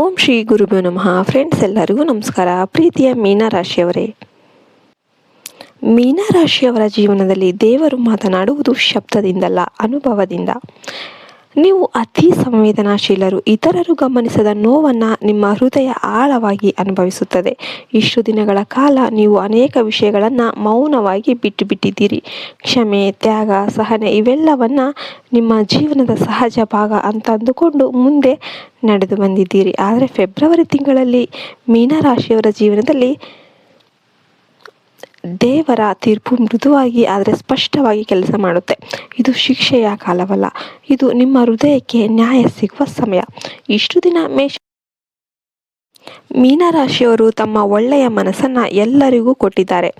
ಓಂ ಶ್ರೀ ಗುರುಭ್ಯೋ ನಮಃ. ಫ್ರೆಂಡ್ಸ್ ಎಲ್ಲರಿಗೂ ನಮಸ್ಕಾರ. ಪ್ರೀತಿಯ ಮೀನರಾಶಿಯವರೇ. ಮೀನರಾಶಿಯವರ ಜೀವನದಲ್ಲಿ ದೇವರು ಮಾತನಾಡುವುದು ಶಬ್ದದಿಂದಲ್ಲ, ಅನುಭವದಿಂದ. ನೀವು ಅತಿ ಸಂವೇದನಾಶೀಲರು, ಇತರರು ಗಮನಿಸದ ನೋವನ್ನು ನಿಮ್ಮ ಹೃದಯ ಆಳವಾಗಿ ಅನುಭವಿಸುತ್ತದೆ. ಇಷ್ಟು ದಿನಗಳ ಕಾಲ ನೀವು ಅನೇಕ ವಿಷಯಗಳನ್ನು ಮೌನವಾಗಿ ಬಿಟ್ಟು ಬಿಟ್ಟಿದ್ದೀರಿ ಕ್ಷಮೆ, ತ್ಯಾಗ, ಸಹನೆ ಇವೆಲ್ಲವನ್ನ ನಿಮ್ಮ ಜೀವನದ ಸಹಜ ಭಾಗ ಅಂತ ಅಂದುಕೊಂಡು ಮುಂದೆ ನಡೆದು ಬಂದಿದ್ದೀರಿ. ಆದರೆ ಫೆಬ್ರವರಿ ತಿಂಗಳಲ್ಲಿ ಮೀನರಾಶಿಯವರ ಜೀವನದಲ್ಲಿ ದೇವರ ತೀರ್ಪು ಮೃದುವಾಗಿ, ಆದರೆ ಸ್ಪಷ್ಟವಾಗಿ ಕೆಲಸ ಮಾಡುತ್ತೆ. ಇದು ಶಿಕ್ಷೆಯ ಕಾಲವಲ್ಲ. ಇದು ನಿಮ್ಮ ಹೃದಯಕ್ಕೆ ನ್ಯಾಯ ಸಿಗುವ ಸಮಯ. ಇಷ್ಟು ದಿನ ಮೇಷ ಮೀನರಾಶಿಯವರು ತಮ್ಮ ಒಳ್ಳೆಯ ಮನಸ್ಸನ್ನು ಎಲ್ಲರಿಗೂ ಕೊಟ್ಟಿದ್ದಾರೆ.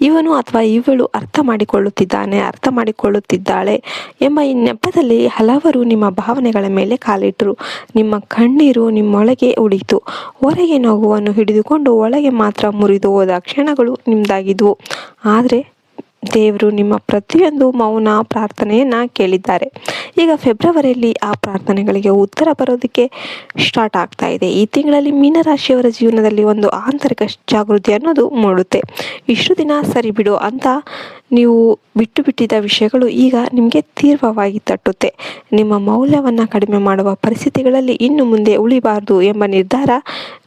ಇವನು ಅಥವಾ ಇವಳು ಅರ್ಥ ಮಾಡಿಕೊಳ್ಳುತ್ತಿದ್ದಾನೆ, ಅರ್ಥ ಮಾಡಿಕೊಳ್ಳುತ್ತಿದ್ದಾಳೆ ಎಂಬ ಈ ನೆಪದಲ್ಲಿ ಹಲವರು ನಿಮ್ಮ ಭಾವನೆಗಳ ಮೇಲೆ ಕಾಲಿಟ್ಟರು ನಿಮ್ಮ ಕಣ್ಣೀರು ನಿಮ್ಮೊಳಗೆ ಉಳಿತು ಹೊರಗೆ ನಗುವನ್ನು ಹಿಡಿದುಕೊಂಡು ಒಳಗೆ ಮಾತ್ರ ಮುರಿದು ಹೋದ ಕ್ಷಣಗಳು ನಿಮ್ದಾಗಿದ್ವು. ಆದರೆ ದೇವರು ನಿಮ್ಮ ಪ್ರತಿಯೊಂದು ಮೌನ ಪ್ರಾರ್ಥನೆಯನ್ನು ಕೇಳಿದ್ದಾರೆ. ಈಗ ಫೆಬ್ರವರಿಯಲ್ಲಿ ಆ ಪ್ರಾರ್ಥನೆಗಳಿಗೆ ಉತ್ತರ ಬರೋದಕ್ಕೆ ಸ್ಟಾರ್ಟ್ ಆಗ್ತಾ ಇದೆ. ಈ ತಿಂಗಳಲ್ಲಿ ಮೀನರಾಶಿಯವರ ಜೀವನದಲ್ಲಿ ಒಂದು ಆಂತರಿಕ ಜಾಗೃತಿ ಅನ್ನೋದು ಮೂಡುತ್ತೆ. ಇಷ್ಟು ದಿನ ಸರಿ ಬಿಡು ಅಂತ ನೀವು ಬಿಟ್ಟು ಬಿಟ್ಟಿದ್ದ ವಿಷಯಗಳು ಈಗ ನಿಮಗೆ ತೀವ್ರವಾಗಿ ತಟ್ಟುತ್ತೆ. ನಿಮ್ಮ ಮೌಲ್ಯವನ್ನು ಕಡಿಮೆ ಮಾಡುವ ಪರಿಸ್ಥಿತಿಗಳಲ್ಲಿ ಇನ್ನು ಮುಂದೆ ಉಳಿಬಾರದು ಎಂಬ ನಿರ್ಧಾರ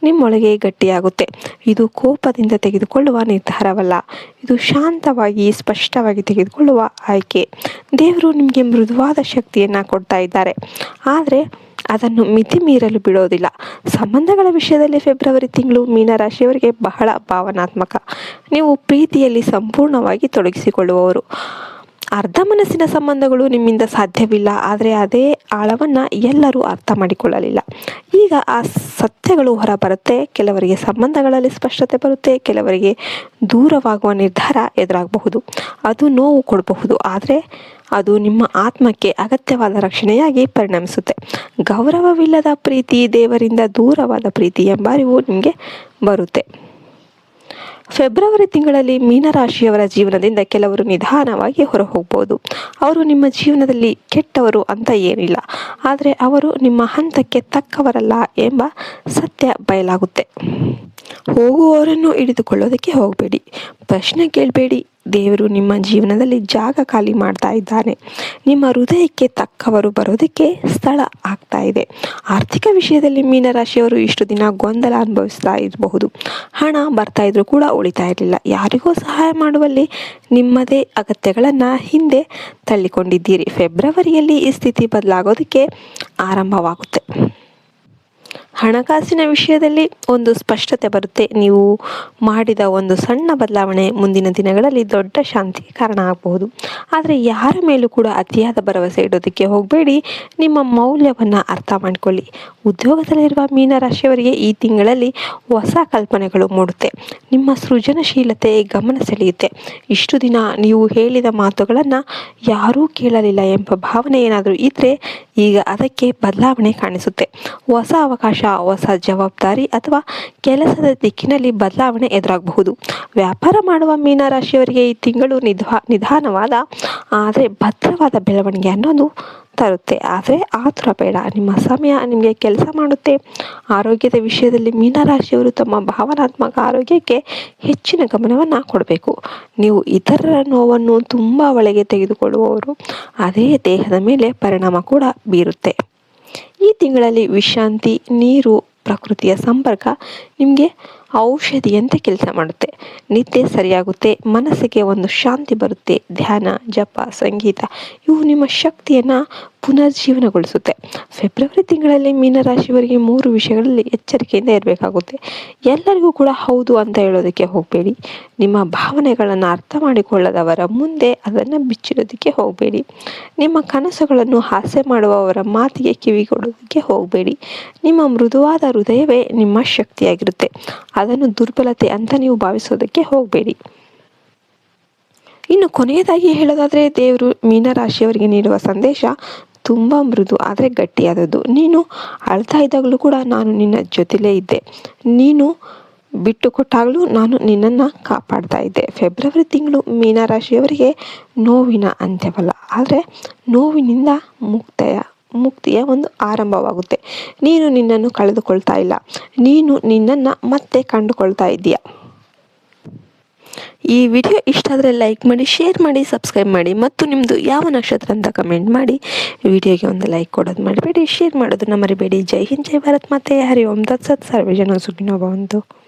ನಿಮ್ಮೊಳಗೆ ಗಟ್ಟಿಯಾಗುತ್ತೆ. ಇದು ಕೋಪದಿಂದ ತೆಗೆದುಕೊಳ್ಳುವ ನಿರ್ಧಾರವಲ್ಲ, ಇದು ಶಾಂತವಾಗಿ, ಸ್ಪಷ್ಟವಾಗಿ ತೆಗೆದುಕೊಳ್ಳುವ ಆಯ್ಕೆ. ದೇವರು ನಿಮಗೆ ಮೃದುವಾದ ಶಕ್ತಿಯನ್ನು ಕೊಡ್ತಾ ಇದ್ದಾರೆ. ಆದರೆ ಅದನ್ನು ಮಿತಿ ಮೀರಲು ಬಿಡೋದಿಲ್ಲ. ಸಂಬಂಧಗಳ ವಿಷಯದಲ್ಲಿ ಫೆಬ್ರವರಿ ತಿಂಗಳು ಮೀನರಾಶಿಯವರಿಗೆ ಬಹಳ ಭಾವನಾತ್ಮಕ. ನೀವು ಪ್ರೀತಿಯಲ್ಲಿ ಸಂಪೂರ್ಣವಾಗಿ ತೊಡಗಿಸಿಕೊಳ್ಳುವವರು. ಅರ್ಧ ಮನಸ್ಸಿನ ಸಂಬಂಧಗಳು ನಿಮ್ಮಿಂದ ಸಾಧ್ಯವಿಲ್ಲ, ಆದರೆ ಅದೇ ಆಳವನ್ನು ಎಲ್ಲರೂ ಅರ್ಥ ಮಾಡಿಕೊಳ್ಳಲಿಲ್ಲ. ಈಗ ಆ ಸತ್ಯಗಳು ಹೊರಬರುತ್ತೆ, ಕೆಲವರಿಗೆ ಸಂಬಂಧಗಳಲ್ಲಿ ಸ್ಪಷ್ಟತೆ ಬರುತ್ತೆ, ಕೆಲವರಿಗೆ ದೂರವಾಗುವ ನಿರ್ಧಾರ ಎದುರಾಗಬಹುದು. ಅದು ನೋವು ಕೊಡಬಹುದು, ಆದರೆ ಅದು ನಿಮ್ಮ ಆತ್ಮಕ್ಕೆ ಅಗತ್ಯವಾದ ರಕ್ಷಣೆಯಾಗಿ ಪರಿಣಮಿಸುತ್ತೆ. ಗೌರವವಿಲ್ಲದ ಪ್ರೀತಿ ದೇವರಿಂದ ದೂರವಾದ ಪ್ರೀತಿ ಎಂಬ ಅರಿವು ನಿಮಗೆ ಬರುತ್ತೆ. ಫೆಬ್ರವರಿ ತಿಂಗಳಲ್ಲಿ ಮೀನರಾಶಿಯವರ ಜೀವನದಿಂದ ಕೆಲವರು ನಿಧಾನವಾಗಿ ಹೊರ ಹೋಗ್ಬೋದು ಅವರು ನಿಮ್ಮ ಜೀವನದಲ್ಲಿ ಕೆಟ್ಟವರು ಅಂತ ಏನಿಲ್ಲ. ಆದರೆ ಅವರು ನಿಮ್ಮ ಹಂತಕ್ಕೆ ತಕ್ಕವರಲ್ಲ ಎಂಬ ಸತ್ಯ ಬಯಲಾಗುತ್ತೆ. ಹೋಗುವವರನ್ನು ಹಿಡಿದುಕೊಳ್ಳೋದಕ್ಕೆ ಹೋಗಬೇಡಿ. ಪ್ರಶ್ನೆ ಕೇಳಬೇಡಿ. ದೇವರು ನಿಮ್ಮ ಜೀವನದಲ್ಲಿ ಜಾಗ ಖಾಲಿ ಮಾಡ್ತಾ ಇದ್ದಾನೆ. ನಿಮ್ಮ ಹೃದಯಕ್ಕೆ ತಕ್ಕವರು ಬರೋದಕ್ಕೆ ಸ್ಥಳ ಆಗ್ತಾ ಇದೆ. ಆರ್ಥಿಕ ವಿಷಯದಲ್ಲಿ ಮೀನರಾಶಿಯವರು ಇಷ್ಟು ದಿನ ಗೊಂದಲ ಅನುಭವಿಸ್ತಾ ಇರಬಹುದು. ಹಣ ಬರ್ತಾ ಇದ್ರೂ ಕೂಡ ಉಳಿತಾ ಇರಲಿಲ್ಲ. ಯಾರಿಗೂ ಸಹಾಯ ಮಾಡುವಲ್ಲಿ ನಿಮ್ಮದೇ ಅಗತ್ಯಗಳನ್ನು ಹಿಂದೆ ತಳ್ಳಿಕೊಂಡಿದ್ದೀರಿ. ಫೆಬ್ರವರಿಯಲ್ಲಿ ಈ ಸ್ಥಿತಿ ಬದಲಾಗೋದಕ್ಕೆ ಆರಂಭವಾಗುತ್ತೆ. ಹಣಕಾಸಿನ ವಿಷಯದಲ್ಲಿ ಒಂದು ಸ್ಪಷ್ಟತೆ ಬರುತ್ತೆ. ನೀವು ಮಾಡಿದ ಒಂದು ಸಣ್ಣ ಬದಲಾವಣೆ ಮುಂದಿನ ದಿನಗಳಲ್ಲಿ ದೊಡ್ಡ ಶಾಂತಿಗೆ ಕಾರಣ ಆಗಬಹುದು. ಆದರೆ ಯಾರ ಮೇಲೂ ಕೂಡ ಅತಿಯಾದ ಭರವಸೆ ಇಡೋದಕ್ಕೆ ಹೋಗಬೇಡಿ. ನಿಮ್ಮ ಮೌಲ್ಯವನ್ನು ಅರ್ಥ ಮಾಡಿಕೊಳ್ಳಿ. ಉದ್ಯೋಗದಲ್ಲಿರುವ ಮೀನರಾಶಿಯವರಿಗೆ ಈ ತಿಂಗಳಲ್ಲಿ ಹೊಸ ಕಲ್ಪನೆಗಳು ಮೂಡುತ್ತೆ. ನಿಮ್ಮ ಸೃಜನಶೀಲತೆ ಗಮನ ಸೆಳೆಯುತ್ತೆ. ಇಷ್ಟು ದಿನ ನೀವು ಹೇಳಿದ ಮಾತುಗಳನ್ನು ಯಾರೂ ಕೇಳಲಿಲ್ಲ ಎಂಬ ಭಾವನೆ ಏನಾದರೂ ಇದ್ದರೆ ಈಗ ಅದಕ್ಕೆ ಬದಲಾವಣೆ ಕಾಣಿಸುತ್ತೆ. ಹೊಸ ಅವಕಾಶ ಹೊಸ ಜವಾಬ್ದಾರಿ ಅಥವಾ ಕೆಲಸದ ದಿಕ್ಕಿನಲ್ಲಿ ಬದಲಾವಣೆ ಎದುರಾಗಬಹುದು? ವ್ಯಾಪಾರ ಮಾಡುವ ಮೀನರಾಶಿಯವರಿಗೆ ಈ ತಿಂಗಳು ನಿಧ, ನಿಧಾನವಾದ, ಆದರೆ ಭದ್ರವಾದ ಬೆಳವಣಿಗೆ ಅನ್ನೋದು ತರುತ್ತೆ. ಆದರೆ ಆತುರ ಬೇಡ. ನಿಮ್ಮ ಸಮಯ ನಿಮಗೆ ಕೆಲಸ ಮಾಡುತ್ತೆ. ಆರೋಗ್ಯದ ವಿಷಯದಲ್ಲಿ ಮೀನರಾಶಿಯವರು ತಮ್ಮ ಭಾವನಾತ್ಮಕ ಆರೋಗ್ಯಕ್ಕೆ ಹೆಚ್ಚಿನ ಗಮನವನ್ನು ಕೊಡಬೇಕು. ನೀವು ಇತರರ ನೋವನ್ನು ತುಂಬ ಒಳಗೆ ತೆಗೆದುಕೊಳ್ಳುವವರು. ಅದೇ ದೇಹದ ಮೇಲೆ ಪರಿಣಾಮ ಕೂಡ ಬೀರುತ್ತೆ. ಈ ತಿಂಗಳಲ್ಲಿ ವಿಶ್ರಾಂತಿ, ನೀರು, ಪ್ರಕೃತಿಯ ಸಂಪರ್ಕ ನಿಮಗೆ ಔಷಧಿಯಂತೆ ಕೆಲಸ ಮಾಡುತ್ತೆ. ನಿದ್ದೆ ಸರಿಯಾಗುತ್ತೆ, ಮನಸ್ಸಿಗೆ ಒಂದು ಶಾಂತಿ ಬರುತ್ತೆ. ಧ್ಯಾನ, ಜಪ, ಸಂಗೀತ, ಇವು ನಿಮ್ಮ ಶಕ್ತಿಯನ್ನು ಪುನರ್ಜೀವನಗೊಳಿಸುತ್ತೆ. ಫೆಬ್ರವರಿ ತಿಂಗಳಲ್ಲಿ ಮೀನರಾಶಿಯವರಿಗೆ ಮೂರು ವಿಷಯಗಳಲ್ಲಿ ಎಚ್ಚರಿಕೆಯಿಂದ ಇರಬೇಕಾಗುತ್ತೆ. ಎಲ್ಲರಿಗೂ ಕೂಡ ಹೌದು ಅಂತ ಹೇಳೋದಕ್ಕೆ ಹೋಗಬೇಡಿ. ನಿಮ್ಮ ಭಾವನೆಗಳನ್ನು ಅರ್ಥ ಮಾಡಿಕೊಳ್ಳದವರ ಮುಂದೆ ಅದನ್ನು ಬಿಚ್ಚಿಡೋದಕ್ಕೆ ಹೋಗಬೇಡಿ. ನಿಮ್ಮ ಕನಸುಗಳನ್ನು ಹಾಸ್ಯ ಮಾಡುವವರ ಮಾತಿಗೆ ಕಿವಿಗೊಡೋದಕ್ಕೆ ಹೋಗಬೇಡಿ. ನಿಮ್ಮ ಮೃದುವಾದ ಹೃದಯವೇ ನಿಮ್ಮ ಶಕ್ತಿಯಾಗಿರುತ್ತೆ. ಅದನ್ನು ದುರ್ಬಲತೆ ಅಂತ ನೀವು ಭಾವಿಸೋದಕ್ಕೆ ಹೋಗಬೇಡಿ. ಇನ್ನು ಕೊನೆಯದಾಗಿ ಹೇಳೋದಾದರೆ ದೇವರು ಮೀನರಾಶಿಯವರಿಗೆ ನೀಡುವ ಸಂದೇಶ ತುಂಬ ಮೃದು, ಆದರೆ ಗಟ್ಟಿಯಾದದ್ದು. ನೀನು ಅಳ್ತಾ ಇದ್ದಾಗಲೂ ಕೂಡ ನಾನು ನಿನ್ನ ಜೊತೆಲೇ ಇದ್ದೆ. ನೀನು ಬಿಟ್ಟು ಕೊಟ್ಟಾಗಲೂ ನಾನು ನಿನ್ನನ್ನು ಕಾಪಾಡ್ತಾ ಇದ್ದೆ. ಫೆಬ್ರವರಿ ತಿಂಗಳು ಮೀನರಾಶಿಯವರಿಗೆ ನೋವಿನ ಅಂತ್ಯವಲ್ಲ. ಆದರೆ ನೋವಿನಿಂದ ಮುಕ್ತಾಯ, ಮುಕ್ತಿಯ ಒಂದು ಆರಂಭವಾಗುತ್ತೆ. ನೀನು ನಿನ್ನನ್ನು ಕಳೆದುಕೊಳ್ತಾ ಇಲ್ಲ. ನೀನು ನಿನ್ನನ್ನು ಮತ್ತೆ ಕಂಡುಕೊಳ್ತಾ ಇದ್ದೀಯ. ಈ ವಿಡಿಯೋ ಇಷ್ಟ ಆದರೆ ಲೈಕ್ ಮಾಡಿ, ಶೇರ್ ಮಾಡಿ, ಸಬ್ಸ್ಕ್ರೈಬ್ ಮಾಡಿ ಮತ್ತು ನಿಮ್ಮದು ಯಾವ ನಕ್ಷತ್ರ ಅಂತ ಕಮೆಂಟ್ ಮಾಡಿ. ವಿಡಿಯೋಗೆ ಒಂದು ಲೈಕ್ ಕೊಡೋದು ಮಾಡಬೇಡಿ ಶೇರ್ ಮಾಡೋದನ್ನ ಮರಿಬೇಡಿ. ಜೈ ಹಿಂದ್, ಜೈ ಭಾರತ್ ಮತ್ತೆ ಹರಿ ಓಂ. ತತ್ಸತ್. ಸರ್ವೇ ಜನ ಸುಖಿನೋ ಭವಂತು.